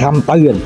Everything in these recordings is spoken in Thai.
คำเตือน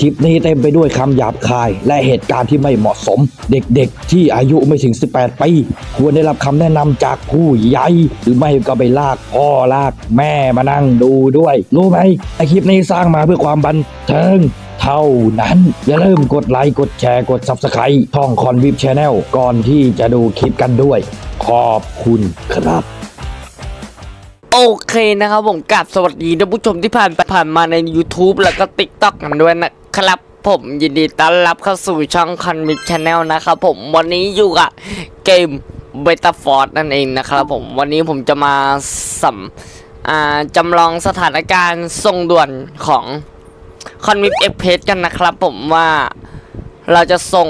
คลิปนี้เต็มไปด้วยคำหยาบคาย และเหตุการณ์ที่ไม่เหมาะสม เด็กๆ ที่อายุไม่ถึง 18 ปี ควรได้รับคำแนะนำจากผู้ใหญ่ หรือไม่ก็ไปลากพ่อลากแม่มานั่งดูด้วย รู้ไหมไอคลิปนี้สร้างมาเพื่อความบันเทิงเท่านั้น อย่าลืมกดไลค์กดแชร์กด Subscribe ช่องคอนวิบช n แนลก่อนที่จะดูคลิปกันด้วย ขอบคุณครับ โอเคนะครับผมกลับสวัสดีท่านผู้ชมที่ผ่านไปผ่านมาใน YouTube แล้วก็ TikTok กันด้วยนะครับ ผมยินดีต้อนรับเข้าสู่ช่องคอนมิชแนลนะครับผมวันนี้อยู่กับเกมเบต้าฟอร์ดนั่นเองนะครับผมวันนี้ผมจะมาสัมจำลองสถานการณ์ส่งด่วนของคอนมิชเอ็กเพสกันนะครับผมว่าเราจะส่ง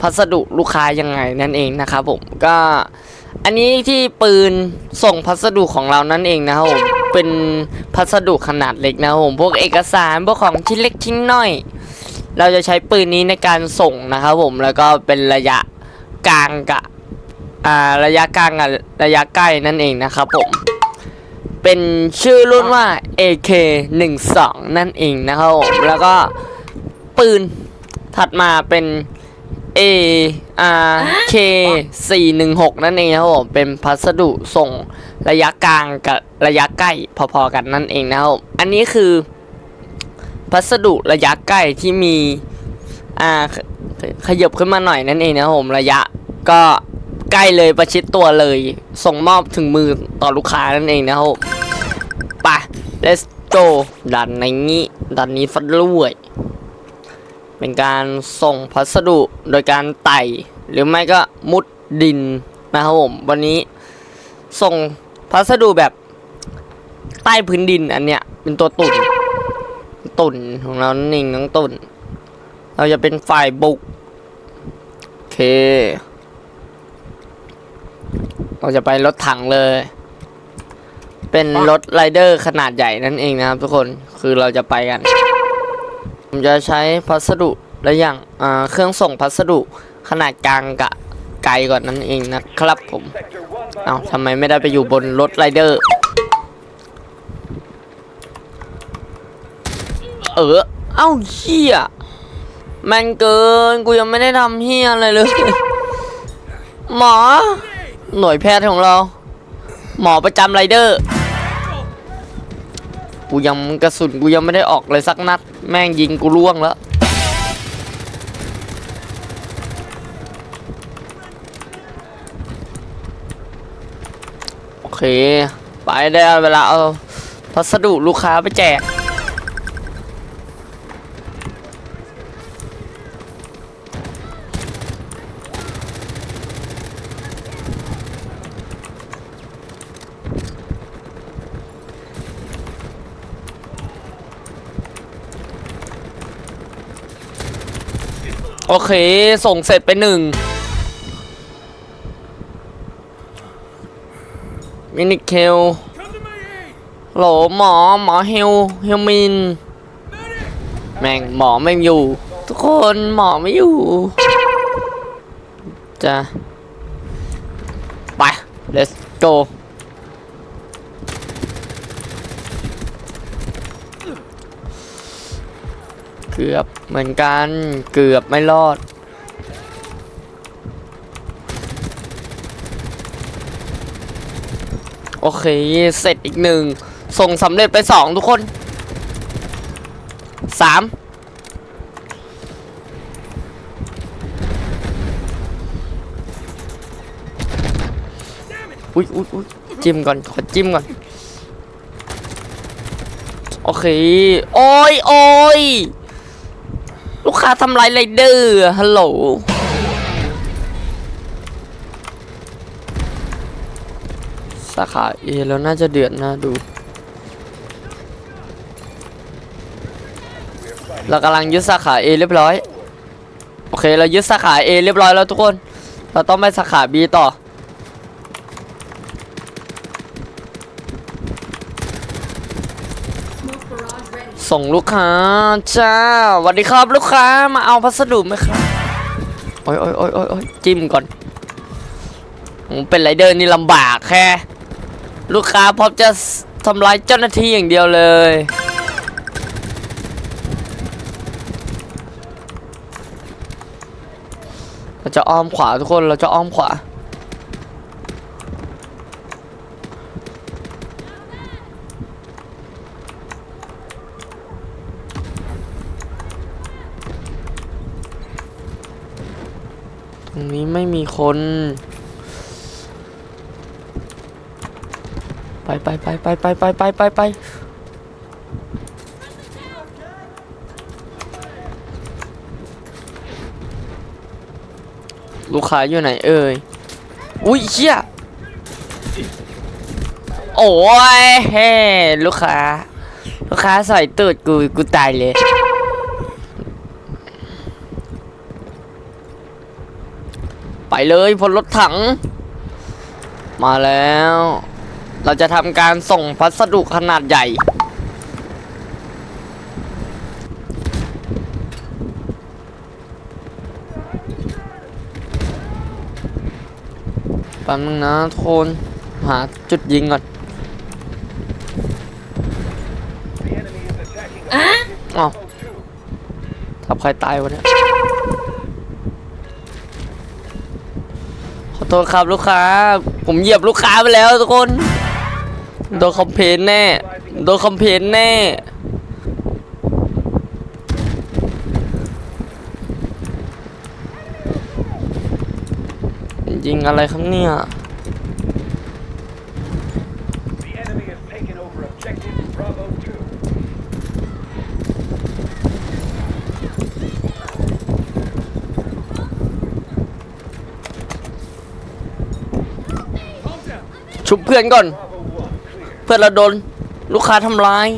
พัสดุลูกค้ายังไงนั่นเองนะครับผมก็ อันนี้ที่ปืนส่งพัสดุของเรานั่นเองนะครับผมเป็นพัสดุขนาดเล็กนะครับผมพวกเอกสารพวกของชิ้นเล็กชิ้นน้อย เราจะใช้ปืนนี้ในการส่งนะครับผมแล้วก็เป็นระยะกลางกับอ่าระยะกลางกับระยะใกล้นั่นเองนะครับผมเป็นชื่อรุ่นว่า AK 1 2 นั่นเองนะครับผมแล้วก็ปืนถัดมาเป็น A R K 4 1 6 นั่นเองครับผม เป็นพัสดุส่งระยะกลางกับระยะใกล้พอๆกันนั่นเองนะครับอันนี้คือ พัสดุระยะใกล้ที่มีอ่าขยบขึ้นมาหน่อยนั่นเองนะครับผมระยะก็ใกล้เลยประชิดตัวเลย ส่งมอบถึงมือต่อลูกค้านั่นเองนะครับไป let's go ดันในนี้ดันนี้ฟัดรวย เป็นการส่งพัสดุโดยการไต่ หรือไม่ก็มุดดินนะครับผมวันนี้ส่งพัสดุแบบใต้พื้นดินอันเนี้ยเป็นตัวตุ่นตุ่นของเรานั่นเองน้องตุ่น เราจะเป็นฝ่ายบุกโอเค เราจะไปรถถังเลย เป็นรถไรเดอร์ขนาดใหญ่นั่นเองนะครับทุกคนคือเราจะไปกัน ผมจะใช้พัสดุและอย่างเครื่องส่งพัสดุขนาดกลางกับไกลก่อนนั่นเองนะครับผมเอา้าทำไมไม่ได้ไปอยู่บนรถไรเดอร์ เออ เอ้าเฮียแมันเกิน กูยังไม่ได้ทำเฮียอะไรเลย หมอ หน่วยแพทย์ของเรา หมอประจำไรเดอร์ กูยังกระสุนกูยังไม่ได้ออกเลยสักนัด แม่งยิงกูล่วงแล้วโอเค ไปได้เวลาเอาพัสดุลูกค้าไปแจก โอเค ส่งเสร็จไปหนึ่งมินิเคลโหลหมอหมอเฮลเฮลมิน แม่งหมอไม่อยู่ ทุกคนหมอไม่อยู่จะไป let's go เกือบ เหมือนกันเกือบไม่รอด โอเค เสร็จอีกหนึ่ง ส่งสำเร็จไปสองทุกคนสามอุ้ยอุ้ยอุ้ยจิ้มก่อน ขอจิ้มก่อน โอเค โอ้ยโอ้ยาทำลายไรเดอร์ฮัลโหลสาขาเอแล้วน่าจะเดือดนะดู เรากำลังยึดสาขาเอเรียบร้อย โอเค เรายึดสาขาเอเรียบร้อยแล้วทุกคน เราต้องไปสาขาบีต่อ ส่งลูกค้าจ้าสวัสดีครับลูกค้ามาเอาพัสดุไหมครับโอ้ยโอ้ยโอ้ยโอ้ยจิ้มก่อนเป็นไรเดอร์นี่ลำบากแค่ลูกค้าพร้อมจะทำร้ายเจ้าหน้าที่อย่างเดียวเลย เราจะอ้อมขวาทุกคนเราจะอ้อมขวา ไม่มีคน ไปไปไปไปไปไปไปไปไปลูกค้าอยู่ไหนเอ่ย อุ้ยเชี่ยโอ้ยเฮ้ลูกค้า ลูกค้าใส่ตูดกู กูตายเลย ไปเลยพลรถถัง มาแล้ว เราจะทำการส่งพัสดุขนาดใหญ่แป๊บนึงนะทุกคนหาจุดยิงก่อนอ๋อทับใครตายวะเนี่ย ขอโทษครับลูกค้า ผมเหยียบลูกค้าไปแล้วทุกคน โดนคอมเพนแน่ โดนคอมเพนแน่ ยิงอะไรครับเนี่ย ชุบเพื่อนก่อน เพื่อนเราโดนลูกค้าทำร้าย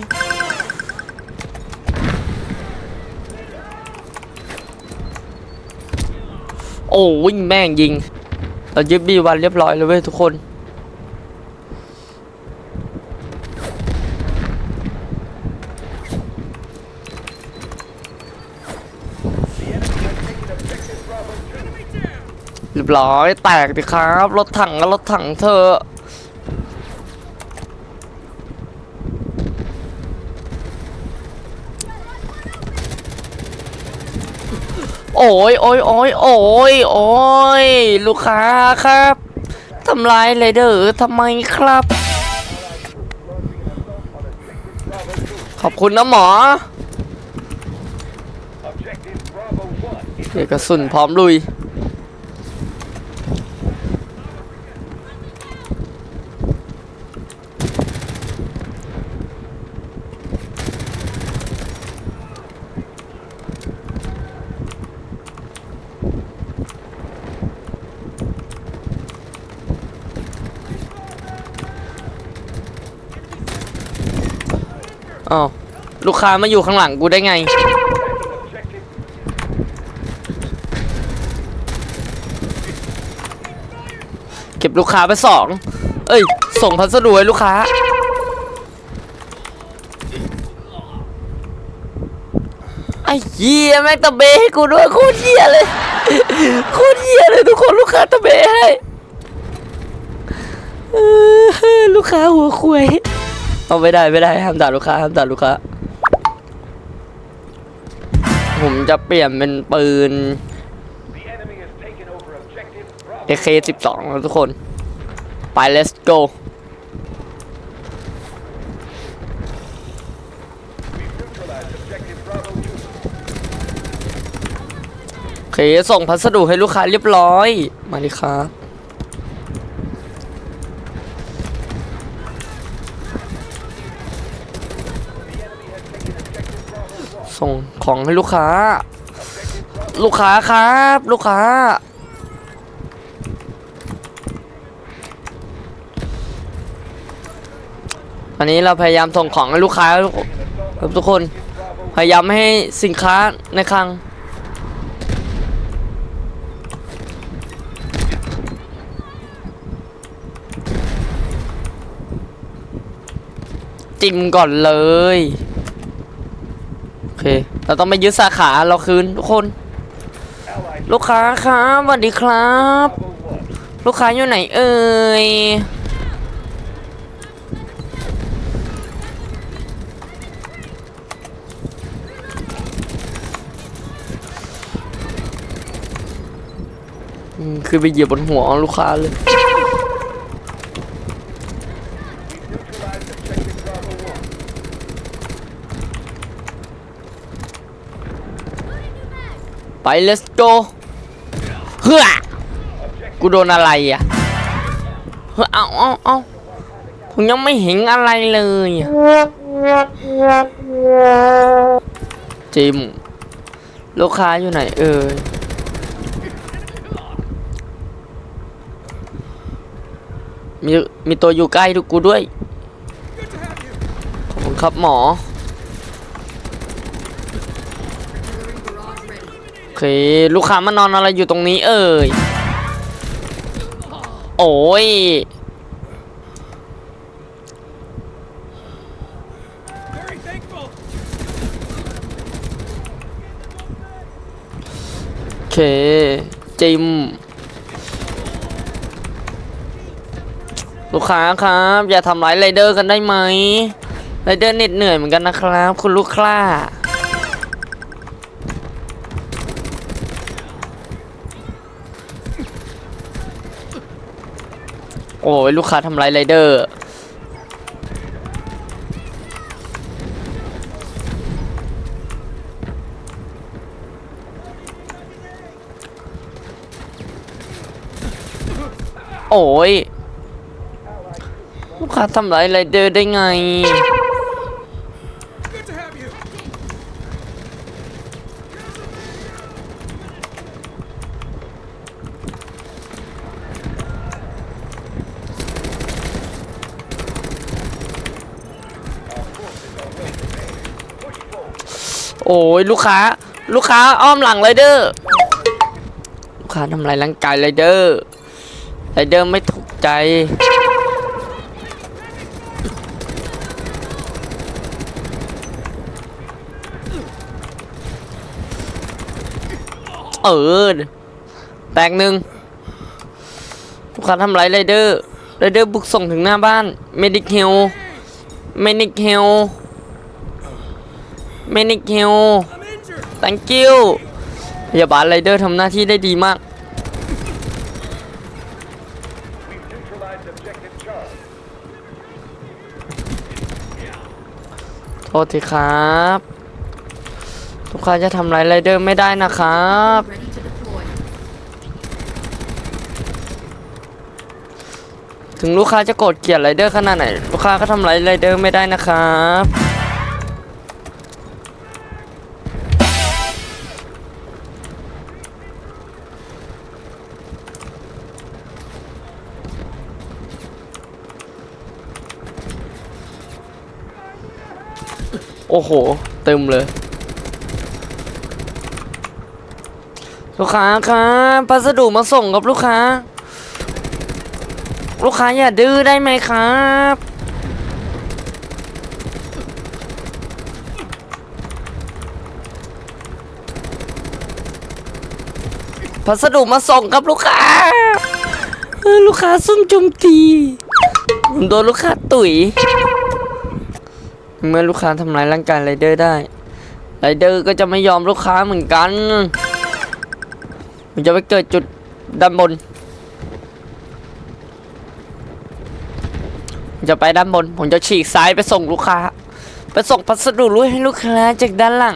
โอ้วิ่งแม่งยิง เรายึดบีวันเรียบร้อยเลยเว้ยทุกคนเรียบร้อยแตกดิครับ รถถังก็รถถังเธอ โอ้ยโอ้ยโอ้ยโอ้ยโอ้ยลูกค้าครับทำลายเลยเด้อทำไมครับ ขอบคุณนะหมอ Objective Bravo 1 is เอกกระสุนพร้อมลุย อ้าว ลูกค้ามาอยู่ข้างหลังกูได้ไง เก็บลูกค้าไปสอง เอ้ย ส่งพัสดุให้ลูกค้า ไอ้เหี้ยแม่งตะเบให้กูด้วยโคตรเหี้ยเลยโคตรเหี้ยเลยทุกคนลูกค้าตะเบให้ลูกค้าหัวคุยเอาไม่ได้ไม่ได้ห้ามด่าลูกค้าห้ามด่าลูกค้า ผมจะเปลี่ยนเป็นปืน AK12 ครับทุกคน ไป let's go โอเคส่งพัสดุให้ลูกค้าเรียบร้อย มาดิครับ ส่งของให้ลูกค้า ลูกค้าครับ ลูกค้า อันนี้เราพยายามส่งของให้ลูกค้าครับทุกคน พยายามให้สินค้าในคลังจิ้มก่อนเลย เคเราต้องไปยึดสาขาเราคืนทุกคน ลูกค้าครับสวัสดีครับ ลูกค้าอยู่ไหนเอ่ยคือไปเหยียบบนหัวลูกค้าเลย ไป let's go เฮ้อกูโดนอะไรอะเฮ้อเอาเอาเอาผมยังไม่เห็นอะไรเลยจิมลูกค้าอยู่ไหนเอ่ยมีมีตัวอยู่ใกล้ทุกกูด้วยขอบคุณครับหมอ โอ เค ลูกค้ามานอนอะไรอยู่ตรงนี้เอ่ย โอ้ย โอเค จิม ลูกค้าครับ อย่าทำร้ายไรเดอร์กันได้ไหมไรเดอร์เหน็ดเหนื่อยเหมือนกันนะครับ คุณลูกค้า โอ้ยลูกค้าทำร้ายไรเดอร์โอ้ย ลูกค้าทำร้ายไรเดอร์ได้ไง โอ้ยลูกค้า ลูกค้าอ้อมหลังไรเดอร์ ลูกค้าทำลายร่างกายไรเดอร์ไรเดอร์ไม่ถูกใจ เออแตกหนึ่งลูกค้าทำไรไรเดอร์ไรเดอร์บุกส่งถึงหน้าบ้านเมดิคเฮลเมดิคเฮล เมดิคเฮล thank you พยาบาลไรเดอร์ทำหน้าที่ได้ดีมาก โทษทีครับลูกค้าจะทำไรไรเดอร์ไม่ได้นะครับ ถึงลูกค้าจะโกรธเกลียดไรเดอร์ขนาดไหน ลูกค้าก็ทำไรไรเดอร์ไม่ได้นะครับ โอ้โห เต็มเลย ลูกค้าครับพัสดุมาส่งกับลูกค้า ลูกค้าอย่าดื้อได้ไหมครับพัสดุมาส่งครับลูกค้าเออลูกค้าซุ่มโจมตีผมโดนลูกค้าตุ๋ย เมื่อลูกค้าทำร้ายร่างกายไรเดอร์ได้ไรเดอร์ก็จะไม่ยอมลูกค้าเหมือนกัน มันจะไปเกิดจุดด้านบน จะไปด้านบน ผมจะฉีกซ้ายไปส่งลูกค้า ไปส่งพัสดุรู้ให้ลูกค้าจากด้านหลัง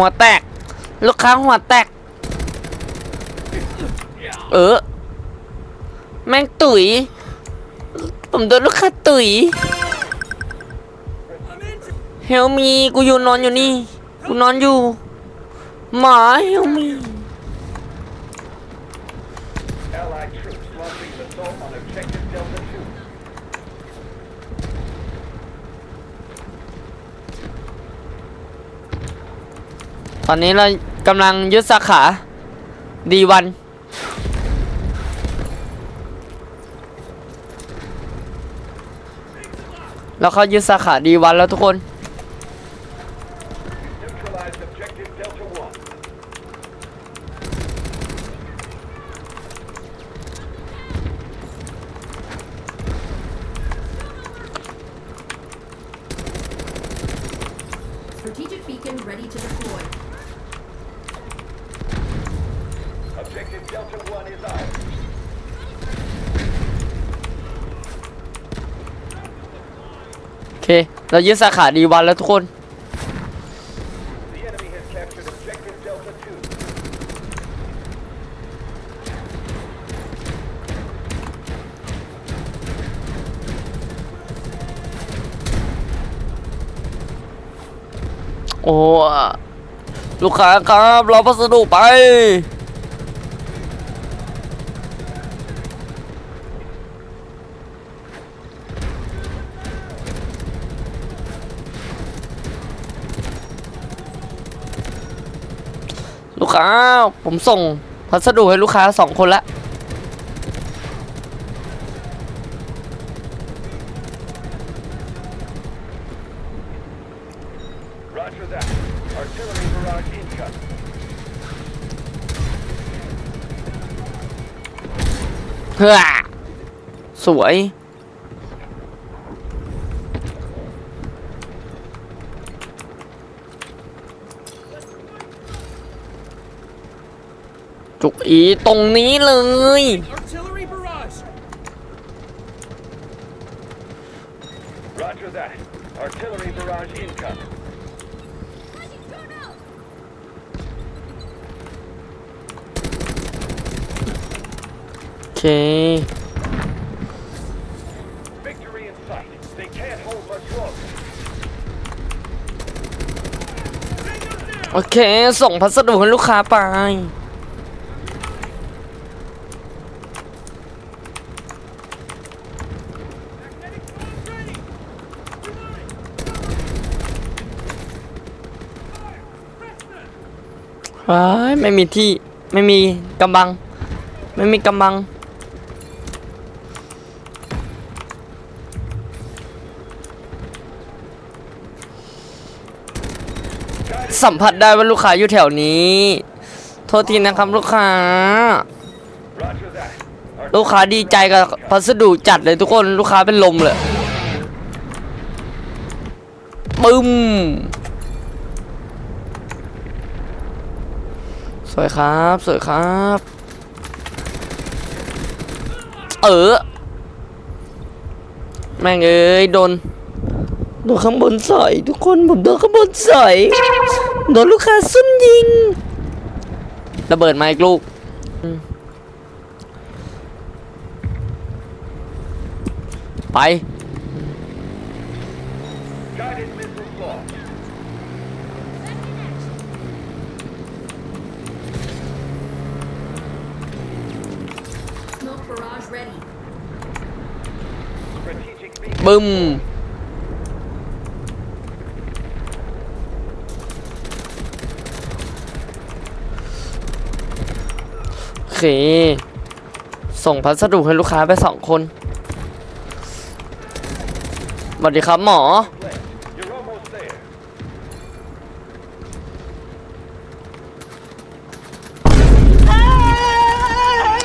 หัวแตก ลูกค้าหัวแตก เออ แม่งตุ๋ย ผมโดนลูกค้าตุ๋ย เฮลมี กูอยู่นอนอยู่นี่ กูนอนอยู่ หมาเฮลมี ตอนนี้เรากำลังยึดสาขาดีวัน แล้วเขายึดสาขาดีวันแล้วทุกคน เรายึดสาขาดีวันแล้วทุกคน โอ้ ลูกค้าครับ เรอพัสดุไปาผมส่งพัสดุให้ลูกค้าสองคนละเฮ้อสวย จุกอีตรงนี้เลย Artillery barrage! Roger that. Artillery barrage incoming. โอเค Victory in sight. They can't hold much longer. โอเค ส่งพัสดุให้ลูกค้าไป ว้ายไม่มีที่ไม่มีกำบัง ไม่มีกำบัง สัมผัสได้ว่าลูกค้าอยู่แถวนี้ โทษทีนะครับลูกค้า ลูกค้าดีใจกับพัสดุจัดเลยทุกคนลูกค้าเป็นลมเลย ปึ้ม วยครับ สวยครับ เออ แม่งเอ้ยโดนโดนข้างบนใส่ทุกคนผมโดนข้างบนใส่โดนลูกค้าซุ่มยิงระเบิดมาอีกลูกไป บึ้มโอเค ส่งพัสดุให้ลูกค้าไปสองคนสวัสดีครับหมอ Left. You're almost there.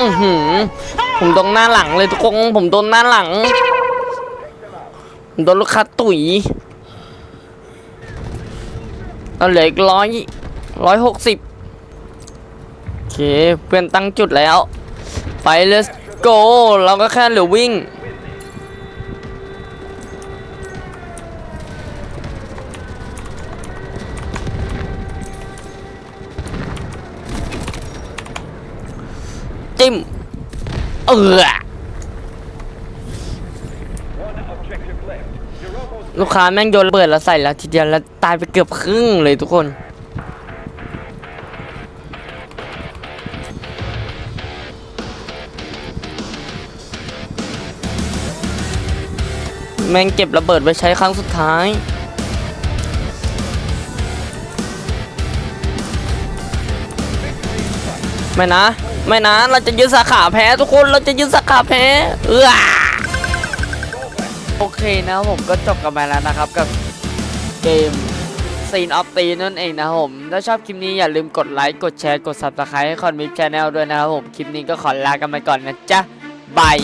อือหือ ผมโดนหน้าหลังเลยทุกคนผมโดนหน้าหลังผมโดนลูกค้าตุ๋ยเอาเหลืออีกร้อยร้อยหกสิบโอเคเพื่อนตั้งจุดแล้ว ไป let's go เราก็แค่เหลือวิ่งจิ้ม เออลูกค้าแม่งโยนระเบิดแล้วใส่แล้วทีเดียวแล้วตายไปเกือบครึ่งเลยทุกคนแม่งเก็บระเบิดไว้ใช้ครั้งสุดท้าย ไม่นะ ไม่นะ เราจะยึดสาขาแพ้ทุกคน เราจะยึดสาขาแพ้เออโอเคนะผมก็จบกันไปแล้วนะครับกับเกมซีนออฟตีนั่นเองนะผม ถ้าชอบคลิปนี้อย่าลืมกดไลค์ กดแชร์ กด subscribe ให้คอนมิชแนลด้วยนะครับผม คลิปนี้ก็ขอลากันไปก่อนนะจ๊ะบาย